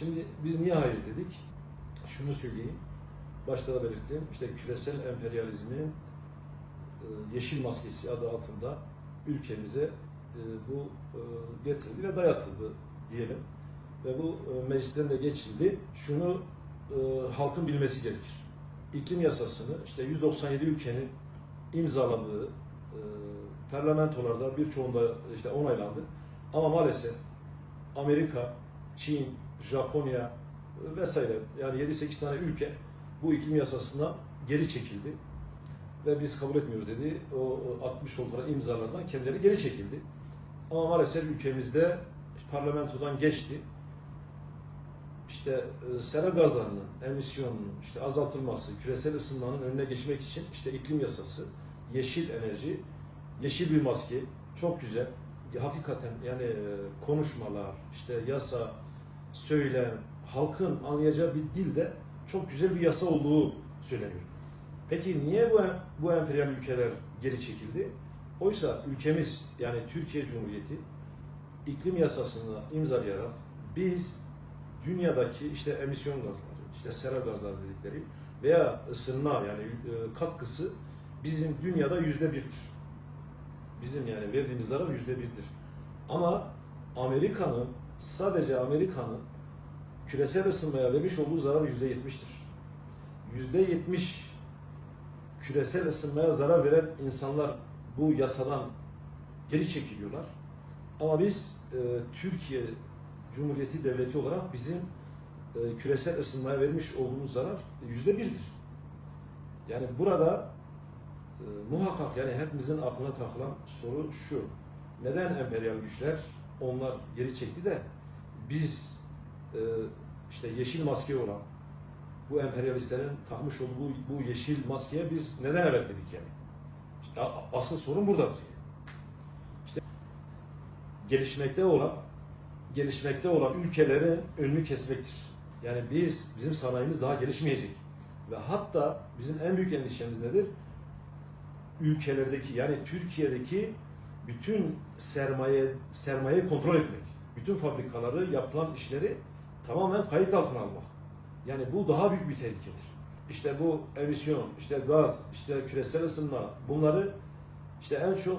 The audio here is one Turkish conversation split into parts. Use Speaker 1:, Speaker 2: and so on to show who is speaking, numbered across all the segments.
Speaker 1: Şimdi biz niye hayır dedik? Şunu söyleyeyim. Başta da belirttim. İşte küresel emperyalizmin e, yeşil maskesi adı altında ülkemize e, bu e, getirildi ve dayatıldı diyelim. Ve bu meclisten de geçildi. Şunu halkın bilmesi gerekir. İklim yasasını işte 197 ülkenin imzaladığı parlamentolarda birçoğunda işte onaylandı. Ama maalesef Amerika, Çin, Japonya vesaire yani 7-8 tane ülke bu iklim yasasına geri çekildi. Ve biz kabul etmiyoruz dedi. O o 60 oldukları imzalardan kendileri geri çekildi. Ama maalesef ülkemizde parlamentodan geçti. İşte e, sera gazlarının emisyonunun işte azaltılması, küresel ısınmanın önüne geçmek için işte iklim yasası, yeşil enerji, yeşil bir maske çok güzel. Hakikaten yani e, konuşmalar, işte yasa, söylem, halkın anlayacağı bir dilde çok güzel bir yasa olduğu söyleniyor. Peki niye bu bu emperyal ülkeler geri çekildi? Oysa ülkemiz yani Türkiye Cumhuriyeti iklim yasasını imzalayarak biz dünyadaki işte emisyon gazları, işte sera gazları dedikleri veya ısınma yani e, katkısı bizim dünyada yüzde birdir. Bizim yani verdiğimiz zarar yüzde birdir. Ama Amerika'nın sadece Amerika'nın küresel ısınmaya vermiş olduğu zarar yüzde yetmiştir. Yüzde yetmiş küresel ısınmaya zarar veren insanlar bu yasadan geri çekiliyorlar. Ama biz e, Türkiye Cumhuriyeti Devleti olarak bizim e, küresel ısınmaya vermiş olduğumuz zarar yüzde birdir. Yani burada e, muhakkak yani hepimizin aklına takılan soru şu. Neden emperyal güçler onlar geri çekti de biz e, işte yeşil maske olan bu emperyalistlerin takmış olduğu bu, yeşil maskeye biz neden evet dedik yani? İşte asıl sorun buradadır. İşte gelişmekte olan gelişmekte olan ülkelerin önünü kesmektir. Yani biz bizim sanayimiz daha gelişmeyecek. Ve hatta bizim en büyük endişemiz nedir? Ülkelerdeki yani Türkiye'deki bütün sermaye sermaye kontrol etmek. Bütün fabrikaları, yapılan işleri tamamen kayıt altına almak. Yani bu daha büyük bir tehlikedir. İşte bu emisyon, işte gaz, işte küresel ısınma bunları işte en çok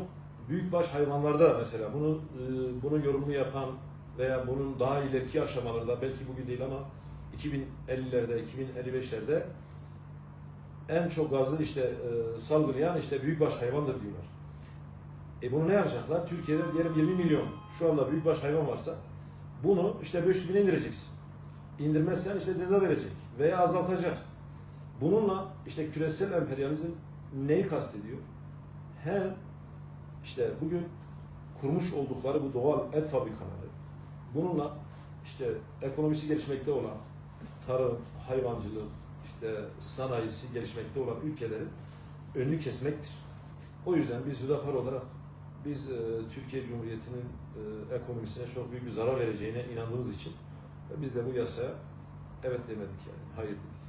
Speaker 1: büyükbaş hayvanlarda mesela bunu e, bunun yorumunu yapan veya bunun daha ileriki aşamalarda belki bugün değil ama 2050'lerde, 2055'lerde en çok gazı işte e, salgılayan işte büyükbaş hayvandır diyorlar. E bunu ne yapacaklar? Türkiye'de diyelim 20 milyon şu anda büyükbaş hayvan varsa bunu işte 500 bine indireceksin. İndirmezsen işte ceza verecek veya azaltacak. Bununla işte küresel emperyalizm neyi kastediyor? Hem işte bugün kurmuş oldukları bu doğal et fabrikaları, bununla işte ekonomisi gelişmekte olan tarım, hayvancılık, işte sanayisi gelişmekte olan ülkelerin önünü kesmektir. O yüzden biz Hüdapar olarak biz e, Türkiye Cumhuriyeti'nin e, ekonomisine çok büyük bir zarar vereceğine inandığımız için e, biz de bu yasaya evet demedik yani, hayır dedik.